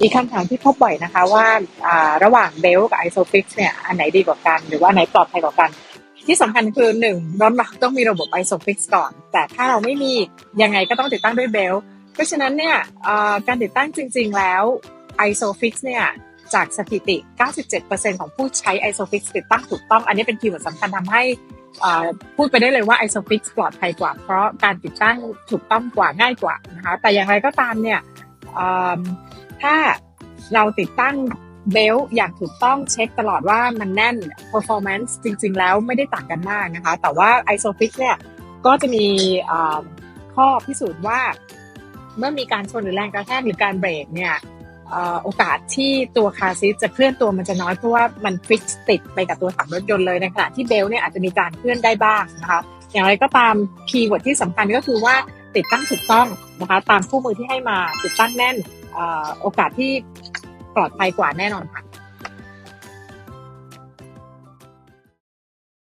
อีกคำถามที่พบบ่อยนะคะว่าระหว่างเบลกับไอโซฟิกเนี่ยอันไหนดีกว่ากัน หรือว่าอันไหนปลอดภัยกว่ากัน ที่สำคัญคือหนึ่งรถเราต้องมีระบบไอโซฟิกก่อน แต่ถ้าเราไม่มียังไงก็ต้องติดตั้งด้วยเบลเพราะฉะนั้นเนี่ยการติดตั้งจริง ๆ แล้ว ISOFIX เนี่ยจากสถิติ 97%ของผู้ใช้ ISOFIX ติดตั้งถูกต้อง อันนี้เป็นคีย์เวิร์ดสำคัญทำให้พูดไปได้เลยว่า ISOFIX ปลอดภัยกว่า เพราะการติดตั้งถูกต้องกว่าง่ายกว่านะคะแต่อย่างไรก็ตามเนี่ย ถ้าเราติดตั้งเบลต์อย่างถูกต้องเช็คตลอดว่ามันแน่น performance จริง ๆ แล้วไม่ได้ต่างกันมากนะคะ แต่ว่า ISOFIX เนี่ยก็จะมีข้อพิสูจน์ว่า เมื่อมีการชนหรือแรงกระแทกหรือการเบรกเนี่ยอโอกาสที่ตัวคาซีทจะเคลื่อนตัวมันจะน้อยเพราะว่ามันฟิกติดไปกับตัวถังรถยนต์เลยในขณะที่เบลต์เนี่ยอาจจะมีการเคลื่อนได้บ้างนะคะ อย่างไรก็ตามคีย์เวิร์ดที่สำคัญก็คือว่าติดตั้งถูกต้องนะคะตามคู่มือที่ให้มาติดตั้งแน่นอโอกาสที่ปลอดภัยกว่าแน่นอนค่ะ